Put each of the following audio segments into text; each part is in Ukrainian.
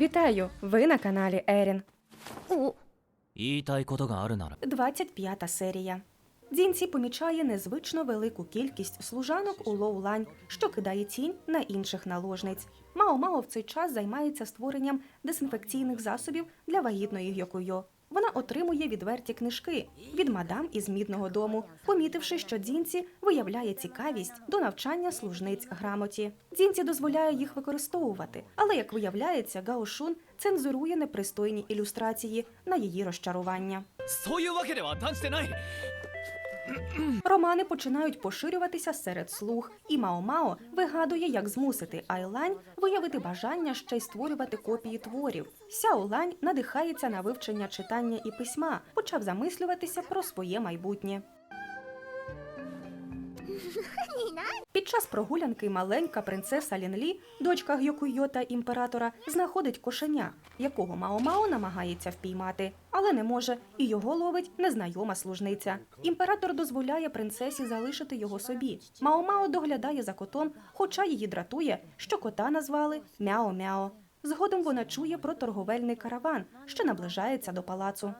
Вітаю! Ви на каналі Ерін. お言いたいことがあるなら 25 серія. Дзінці помічає незвично велику кількість служанок у Лоулань, що кидає тінь на інших наложниць. Мао Мао в цей час займається створенням дезінфекційних засобів для вагітної Гьокуйо. Вона отримує відверті книжки від мадам із мідного дому, помітивши, що дзінці виявляє цікавість до навчання служниць грамоті. Дзінці дозволяє їх використовувати, але як виявляється, Гаошун цензурує непристойні ілюстрації на її розчарування. Романи починають поширюватися серед слуг, і Мао-Мао вигадує, як змусити Айлань виявити бажання ще й створювати копії творів. Сяолань надихається на вивчення читання і письма, почав замислюватися про своє майбутнє. Під час прогулянки маленька принцеса Лінлі, дочка Гьокуйо та імператора, знаходить кошеня, якого Мао-Мао намагається впіймати, але не може, і його ловить незнайома служниця. Імператор дозволяє принцесі залишити його собі. Мао-Мао доглядає за котом, хоча її дратує, що кота назвали Мяо-Мяо. Згодом вона чує про торговельний караван, що наближається до палацу.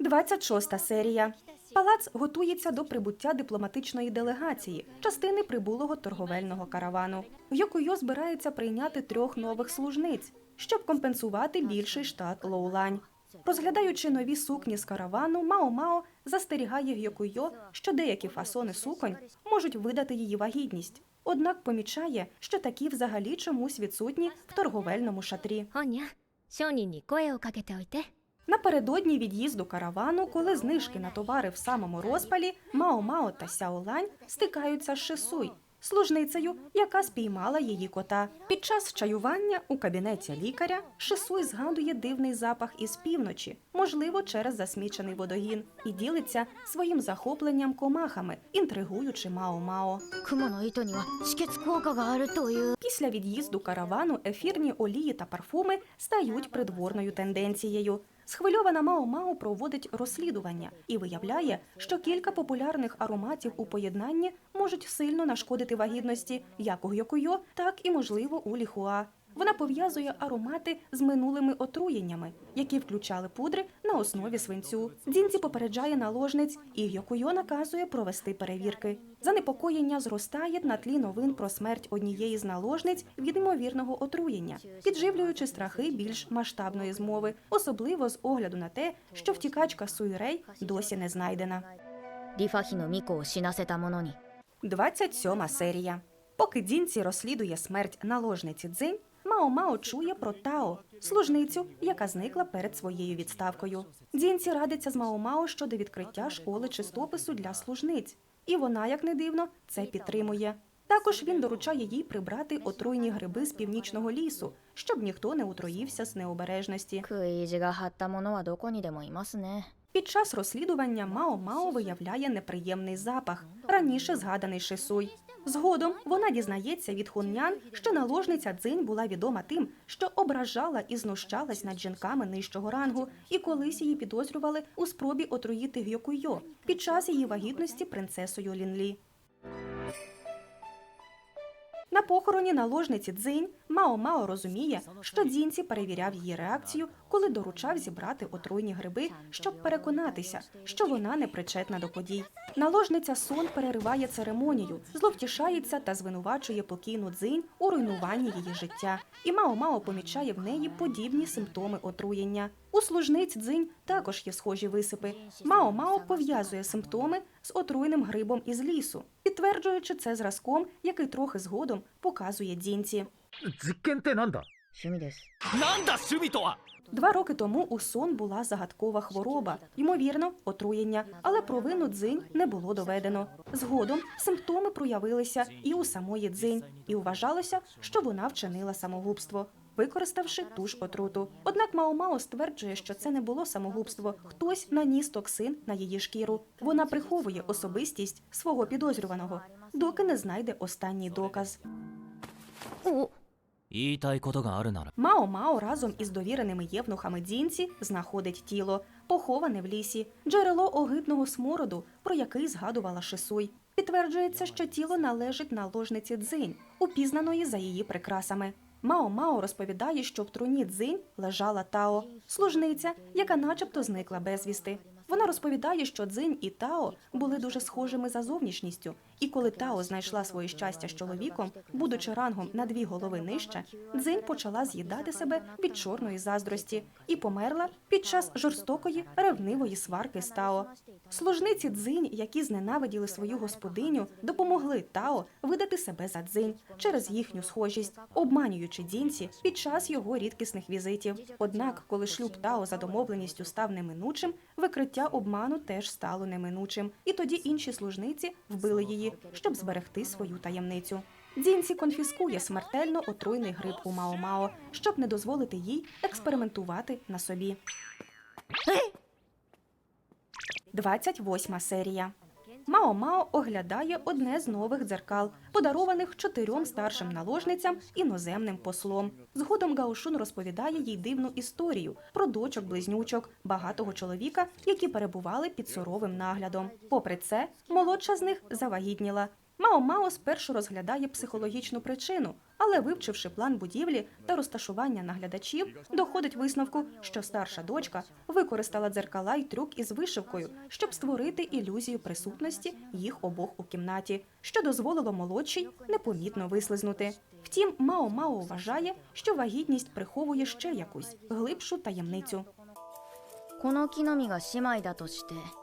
26 серія. Палац готується до прибуття дипломатичної делегації, частини прибулого торговельного каравану. Йокойо збирається прийняти трьох нових служниць, щоб компенсувати більший штат Лоулань. Розглядаючи нові сукні з каравану, Мао Мао застерігає Йокойо, що деякі фасони суконь можуть видати її вагітність. Однак помічає, що такі взагалі чомусь відсутні в торговельному шатрі. Напередодні від'їзду каравану, коли знижки на товари в самому розпалі, Мао Мао та Сяолань стикаються з Шисуй, служницею, яка спіймала її кота. Під час чаювання у кабінеті лікаря Шисуй згадує дивний запах із півночі, можливо, через засмічений водогін, і ділиться своїм захопленням комахами, інтригуючи Мао Мао. Після від'їзду каравану ефірні олії та парфуми стають придворною тенденцією. Схвильована Мао Мао проводить розслідування і виявляє, що кілька популярних ароматів у поєднанні можуть сильно нашкодити вагітності як у Гьокуйо, так і можливо у Ліхуа. Вона пов'язує аромати з минулими отруєннями, які включали пудри на основі свинцю. дінці попереджає наложниць, і Йокуйо наказує провести перевірки. Занепокоєння зростає на тлі новин про смерть однієї з наложниць від ймовірного отруєння, підживлюючи страхи більш масштабної змови, особливо з огляду на те, що втікачка Суїрей досі не знайдена. 27 серія. Поки дінці розслідує смерть наложниці дзинь, Мао Мао чує про Тао, служницю, яка зникла перед своєю відставкою. Дзінці радиться з Мао Мао щодо відкриття школи чистопису для служниць, і вона, як не дивно, це підтримує. Також він доручає їй прибрати отруйні гриби з північного лісу, щоб ніхто не отруївся з необережності. Під час розслідування Мао Мао виявляє неприємний запах, раніше згаданий Шисуй. Згодом вона дізнається від хуннян, що наложниця дзинь була відома тим, що ображала і знущалась над жінками нижчого рангу, і колись її підозрювали у спробі отруїти Гьокуйо під час її вагітності принцесою Лінлі. На похороні наложниці Дзинь Мао Мао розуміє, що Дзінці перевіряв її реакцію, коли доручав зібрати отруйні гриби, щоб переконатися, що вона не причетна до подій. Наложниця Сон перериває церемонію, зловтішається та звинувачує покійну Дзинь у руйнуванні її життя. І Мао Мао помічає в неї подібні симптоми отруєння. У служниць дзинь також є схожі висипи. Мао Мао пов'язує симптоми з отруйним грибом із лісу, підтверджуючи це зразком, який трохи згодом показує дзінці. 実 Два роки тому у сон була загадкова хвороба, ймовірно, отруєння, але провину дзинь не було доведено. Згодом симптоми проявилися і у самої дзинь, і вважалося, що вона вчинила самогубство. Використавши ту ж отруту, однак Мао Мао стверджує, що це не було самогубство. Хтось наніс токсин на її шкіру. Вона приховує особистість свого підозрюваного, доки не знайде останній доказ. Мао Мао разом із довіреними євнухами Дзінці знаходить тіло, поховане в лісі, джерело огидного смороду, про який згадувала Шисуй. Підтверджується, що тіло належить наложниці Дзинь, упізнаної за її прикрасами. Мао Мао розповідає, що в труні Дзинь лежала Тао, служниця, яка начебто зникла безвісти. Вона розповідає, що Дзинь і Тао були дуже схожими за зовнішністю, і коли Тао знайшла своє щастя з чоловіком, будучи рангом на дві голови нижче, Дзинь почала з'їдати себе від чорної заздрості і померла під час жорстокої ревнивої сварки з Тао. Служниці Дзинь, які зненавиділи свою господиню, допомогли Тао видати себе за Дзинь через їхню схожість, обманюючи Дзінці під час його рідкісних візитів. Однак, коли шлюб Тао за домовленістю став неминучим, викриття обману теж стало неминучим, і тоді інші служниці вбили її, щоб зберегти свою таємницю. Дзінці конфіскує смертельно отруйний гриб у Мао-Мао, щоб не дозволити їй експериментувати на собі. 28 серія. Мао-Мао оглядає одне з нових дзеркал, подарованих чотирьом старшим наложницям іноземним послом. Згодом Гаошун розповідає їй дивну історію про дочок близнючок багатого чоловіка, які перебували під суровим наглядом. Попри це, молодша з них завагітніла. Мао-Мао спершу розглядає психологічну причину, але вивчивши план будівлі та розташування наглядачів, доходить висновку, що старша дочка використала дзеркала й трюк із вишивкою, щоб створити ілюзію присутності їх обох у кімнаті, що дозволило молодшій непомітно вислизнути. Втім, Мао-Мао вважає, що вагітність приховує ще якусь глибшу таємницю.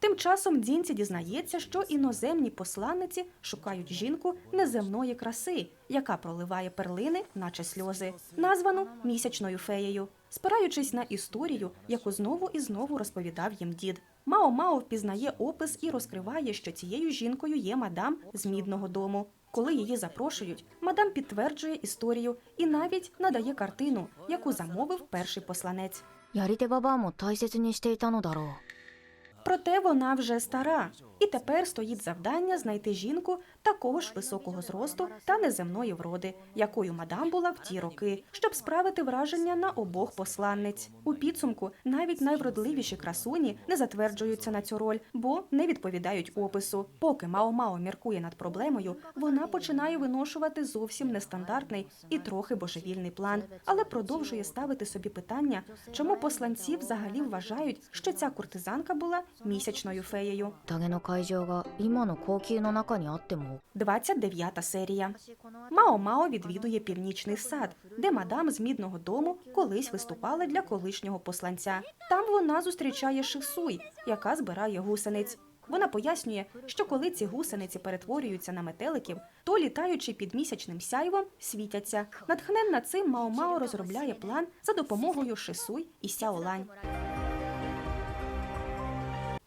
Тим часом Дзінці дізнається, що іноземні посланниці шукають жінку неземної краси, яка проливає перлини, наче сльози, названу місячною феєю, спираючись на історію, яку знову і знову розповідав їм дід. Мао Мао впізнає опис і розкриває, що цією жінкою є мадам з мідного дому. Коли її запрошують, мадам підтверджує історію і навіть надає картину, яку замовив перший посланець. やり手ババアも大切にしていたのだろう Проте вона вже стара, і тепер стоїть завдання знайти жінку такого ж високого зросту та неземної вроди, якою мадам була в ті роки, щоб справити враження на обох посланниць. У підсумку навіть найвродливіші красуні не затверджуються на цю роль, бо не відповідають опису. Поки Мао Мао міркує над проблемою, вона починає виношувати зовсім нестандартний і трохи божевільний план, але продовжує ставити собі питання, чому посланці взагалі вважають, що ця куртизанка була місячною феєю. 宴の会場が今の高級の中にあっても 29 серія. Мао Мао відвідує північний сад, де мадам з мідного дому колись виступала для колишнього посланця. Там вона зустрічає Шисуй, яка збирає гусениць. Вона пояснює, що коли ці гусениці перетворюються на метеликів, то літаючи під місячним сяйвом, світяться. Натхненна цим Мао Мао розробляє план за допомогою Шисуй і Сяолань.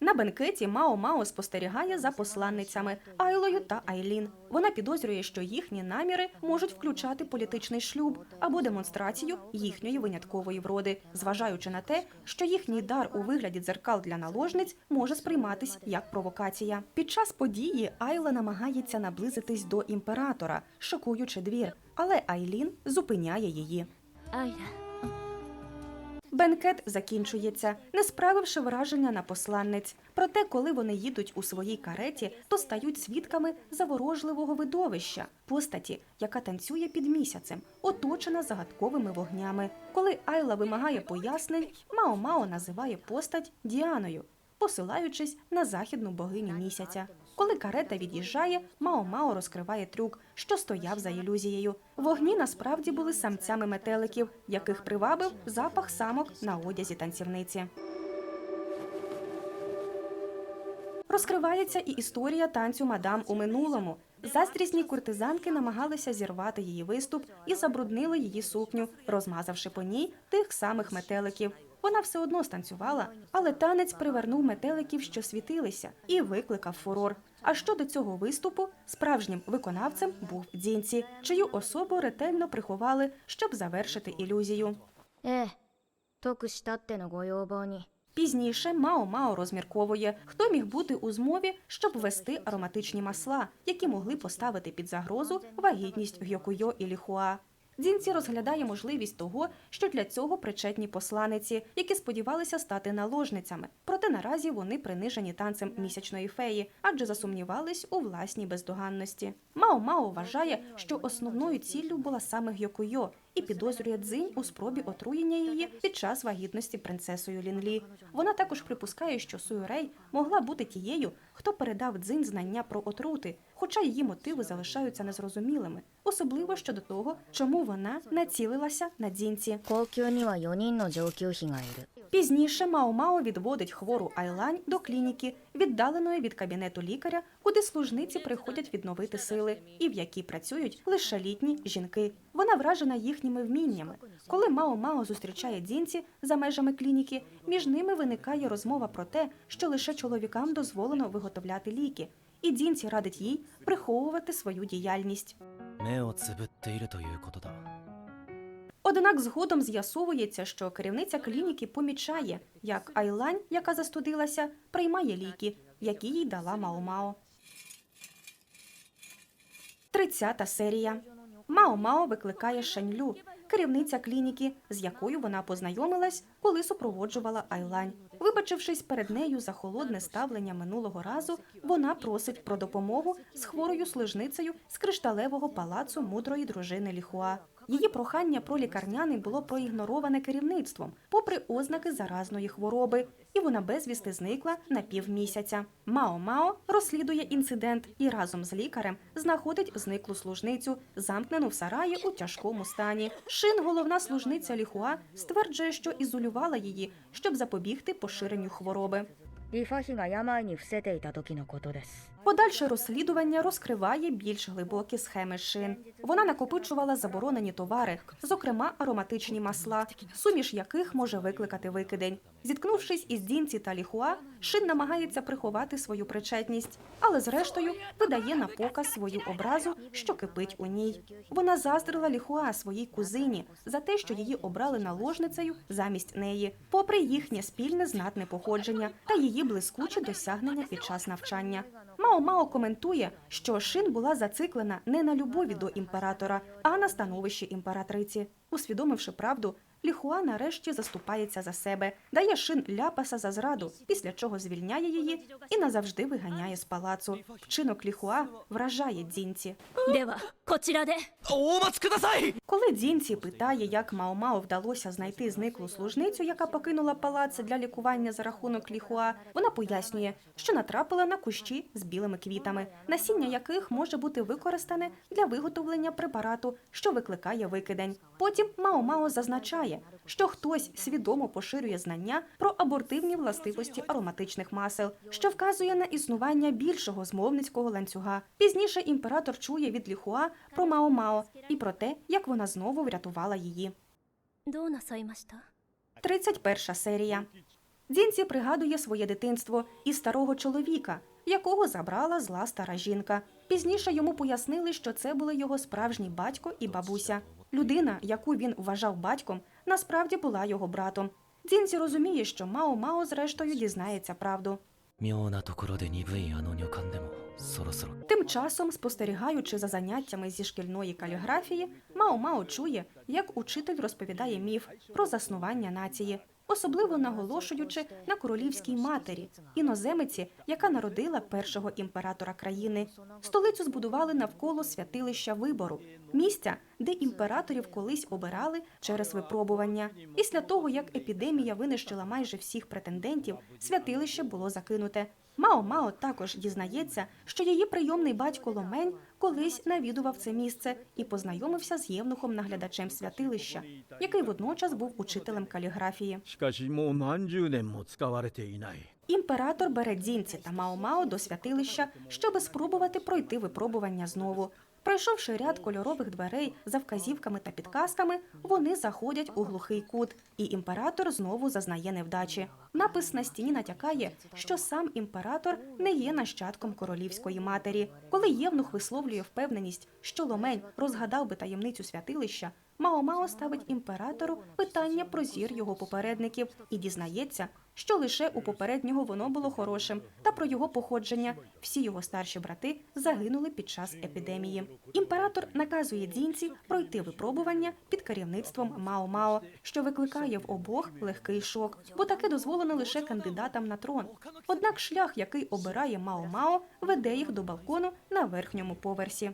На бенкеті Мао Мао спостерігає за посланницями Айлою та Айлін. Вона підозрює, що їхні наміри можуть включати політичний шлюб або демонстрацію їхньої виняткової вроди, зважаючи на те, що їхній дар у вигляді дзеркал для наложниць може сприйматись як провокація. Під час події Айла намагається наблизитись до імператора, шокуючи двір, але Айлін зупиняє її. Айла. Бенкет закінчується, не справивши враження на посланниць. Проте, коли вони їдуть у своїй кареті, то стають свідками заворожливого видовища постаті, яка танцює під місяцем, оточена загадковими вогнями. Коли Айла вимагає пояснень, Мао Мао називає постать Діаною, посилаючись на західну богиню місяця. Коли карета від'їжджає, Мао Мао розкриває трюк, що стояв за ілюзією. Вогні насправді були самцями метеликів, яких привабив запах самок на одязі танцівниці. Розкривається і історія танцю мадам у минулому. Заздрісні куртизанки намагалися зірвати її виступ і забруднили її сукню, розмазавши по ній тих самих метеликів. Вона все одно станцювала, але танець привернув метеликів, що світилися, і викликав фурор. А щодо цього виступу, справжнім виконавцем був Дзінці, чию особу ретельно приховали, щоб завершити ілюзію. Е, Пізніше Мао Мао розмірковує, хто міг бути у змові, щоб вести ароматичні масла, які могли поставити під загрозу вагітність гьокуйо і ліхуа. Дзінці розглядає можливість того, що для цього причетні посланиці, які сподівалися стати наложницями. Проте наразі вони принижені танцем місячної феї, адже засумнівались у власній бездоганності. Мао Мао вважає, що основною ціллю була саме Гьокуйо і підозрює дзинь у спробі отруєння її під час вагітності принцесою Лінлі. Вона також припускає, що Суюрей могла бути тією, хто передав дзинь знання про отрути, хоча її мотиви залишаються незрозумілими, особливо щодо того, чому вона націлилася на дзінці. Пізніше Мао Мао відводить хвору Айлань до клініки віддаленої від кабінету лікаря, куди служниці приходять відновити сили, і в якій працюють лише літні жінки. Вона вражена їхніми вміннями. Коли Мао Мао зустрічає дзінці за межами клініки, між ними виникає розмова про те, що лише чоловікам дозволено виготовляти ліки, і дзінці радить їй приховувати свою діяльність. Однак згодом з'ясовується, що керівниця клініки помічає, як Айлань, яка застудилася, приймає ліки, які їй дала Мао-Мао. 30 серія. Мао-Мао викликає Шаньлю, керівниця клініки, з якою вона познайомилась, коли супроводжувала Айлань. Вибачившись перед нею за холодне ставлення минулого разу, вона просить про допомогу з хворою служницею з кришталевого палацу мудрої дружини Ліхуа. Її прохання про лікарняний було проігнороване керівництвом, попри ознаки заразної хвороби, і вона безвісти зникла на півмісяця. Мао Мао розслідує інцидент і разом з лікарем знаходить зниклу служницю, замкнену в сараї у тяжкому стані. Шин, головна служниця Ліхуа, стверджує, що ізолювала її, щоб запобігти поширенню хвороби. リファ妃が病に伏せていた時のことです Подальше розслідування розкриває більш глибокі схеми шин. Вона накопичувала заборонені товари, зокрема ароматичні масла, суміш яких може викликати викидень. Зіткнувшись із Дінці та Ліхуа, шин намагається приховати свою причетність, але зрештою видає на показ свою образу, що кипить у ній. Вона заздрила Ліхуа своїй кузині за те, що її обрали наложницею замість неї, попри їхнє спільне знатне походження та її блискучі досягнення під час навчання. Мао Мао коментує, що Шин була зациклена не на любові до імператора, а на становищі імператриці. Усвідомивши правду, Ліхуа нарешті заступається за себе, дає шин ляпаса за зраду, після чого звільняє її і назавжди виганяє з палацу. Вчинок ліхуа вражає дзінці. Коли дзінці питає, як Маомао вдалося знайти зниклу служницю, яка покинула палац для лікування за рахунок ліхуа, вона пояснює, що натрапила на кущі з білими квітами, насіння яких може бути використане для виготовлення препарату, що викликає викидень. Потім Маомао зазначає означає, що хтось свідомо поширює знання про абортивні властивості ароматичних масел, що вказує на існування більшого змовницького ланцюга. Пізніше імператор чує від ліхуа про Маомао і про те, як вона знову врятувала її. 31 серія Дзінці пригадує своє дитинство і старого чоловіка, якого забрала зла стара жінка. Пізніше йому пояснили, що це були його справжній батько і бабуся. Людина, яку він вважав батьком, насправді була його братом. Дзінзі розуміє, що Мао Мао зрештою дізнається правду. Тим часом, спостерігаючи за заняттями зі шкільної каліграфії, Мао Мао чує, як учитель розповідає міф про заснування нації особливо наголошуючи на королівській матері, іноземиці, яка народила першого імператора країни. Столицю збудували навколо святилища вибору, місця, де імператорів колись обирали через випробування. Після того, як епідемія винищила майже всіх претендентів, святилище було закинуте. Мао Мао також дізнається, що її прийомний батько Ломень колись навідував це місце і познайомився з євнухом наглядачем святилища, який водночас був учителем каліграфії. Імператор бере дзінці та маомао до святилища, щоби спробувати пройти випробування знову. Пройшовши ряд кольорових дверей за вказівками та підказками, вони заходять у глухий кут, і імператор знову зазнає невдачі. Напис на стіні натякає, що сам імператор не є нащадком королівської матері. Коли євнух висловлює впевненість, що Ломень розгадав би таємницю святилища, Мао Мао ставить імператору питання про зір його попередників і дізнається, що лише у попереднього воно було хорошим, та про його походження. Всі його старші брати загинули під час епідемії. Імператор наказує дзінці пройти випробування під керівництвом Мао Мао, що викликає в обох легкий шок, бо таке дозволено лише кандидатам на трон. Однак шлях, який обирає Мао Мао, веде їх до балкону на верхньому поверсі.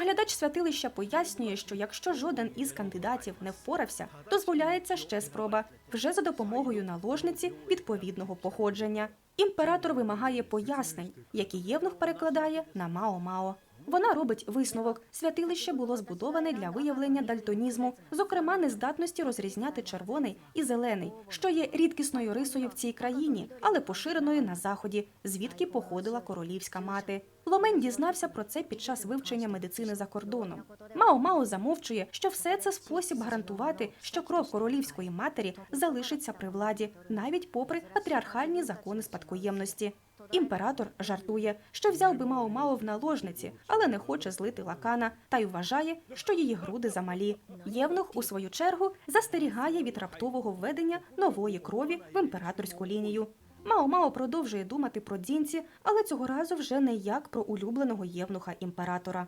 Наглядач святилища пояснює, що якщо жоден із кандидатів не впорався, дозволяється ще спроба вже за допомогою наложниці відповідного походження. Імператор вимагає пояснень, які Євнух перекладає на Мао-Мао. Вона робить висновок. Святилище було збудоване для виявлення дальтонізму, зокрема нездатності розрізняти червоний і зелений, що є рідкісною рисою в цій країні, але поширеною на заході, звідки походила королівська мати. Ломень дізнався про це під час вивчення медицини за кордоном. Мао Мао замовчує, що все це спосіб гарантувати, що кров королівської матері залишиться при владі, навіть попри патріархальні закони спадкоємності. Імператор жартує, що взяв би мау мау в наложниці, але не хоче злити лакана та й вважає, що її груди замалі. Євнух, у свою чергу, застерігає від раптового введення нової крові в імператорську лінію. Мао Мао продовжує думати про дінці, але цього разу вже не як про улюбленого євнуха імператора.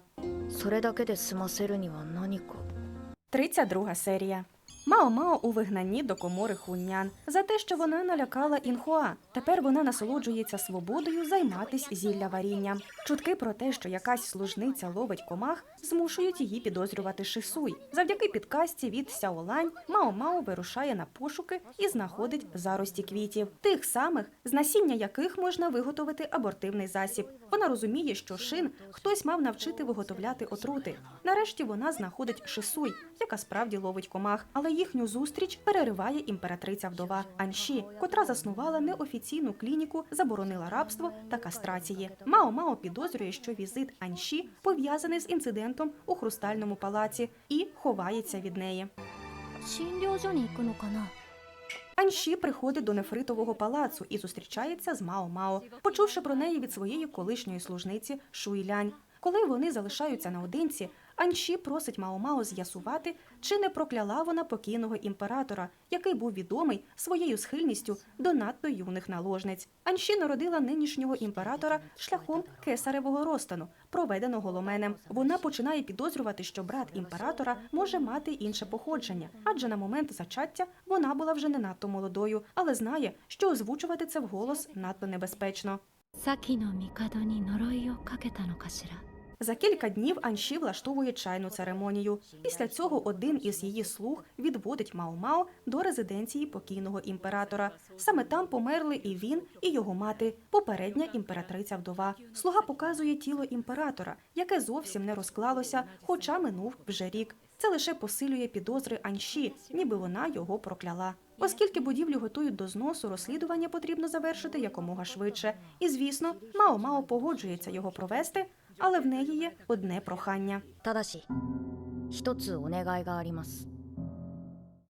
32 серія Мао Мао у вигнанні до комори хуннян за те, що вона налякала інхуа. Тепер вона насолоджується свободою займатись зілля варінням. Чутки про те, що якась служниця ловить комах, змушують її підозрювати Шисуй. Завдяки підказці від Сяолань Мао Мао вирушає на пошуки і знаходить зарості квітів, тих самих, з насіння яких можна виготовити абортивний засіб. Вона розуміє, що шин хтось мав навчити виготовляти отрути. Нарешті вона знаходить Шисуй, яка справді ловить комах, але їхню зустріч перериває імператриця вдова Анші, котра заснувала неофіційну клініку, заборонила рабство та кастрації. Мао Мао підозрює, що візит Анші пов'язаний з інцидентом у хрустальному палаці і ховається від неї. Анші приходить до нефритового палацу і зустрічається з Мао Мао, почувши про неї від своєї колишньої служниці Шуйлянь. Коли вони залишаються наодинці, Анші просить Мао Мао з'ясувати, чи не прокляла вона покійного імператора, який був відомий своєю схильністю до надто юних наложниць. Анші народила нинішнього імператора шляхом кесаревого розтану, проведеного ломенем. Вона починає підозрювати, що брат імператора може мати інше походження, адже на момент зачаття вона була вже не надто молодою, але знає, що озвучувати це вголос надто небезпечно. 先の帝に呪いをかけたのかしら за кілька днів Анші влаштовує чайну церемонію. Після цього один із її слуг відводить Мао-Мао до резиденції покійного імператора. Саме там померли і він, і його мати, попередня імператриця вдова. Слуга показує тіло імператора, яке зовсім не розклалося, хоча минув вже рік. Це лише посилює підозри Анші, ніби вона його прокляла. Оскільки будівлю готують до зносу, розслідування потрібно завершити якомога швидше. І звісно, Мао Мао погоджується його провести, але в неї є одне прохання. ただし一つお願いがあります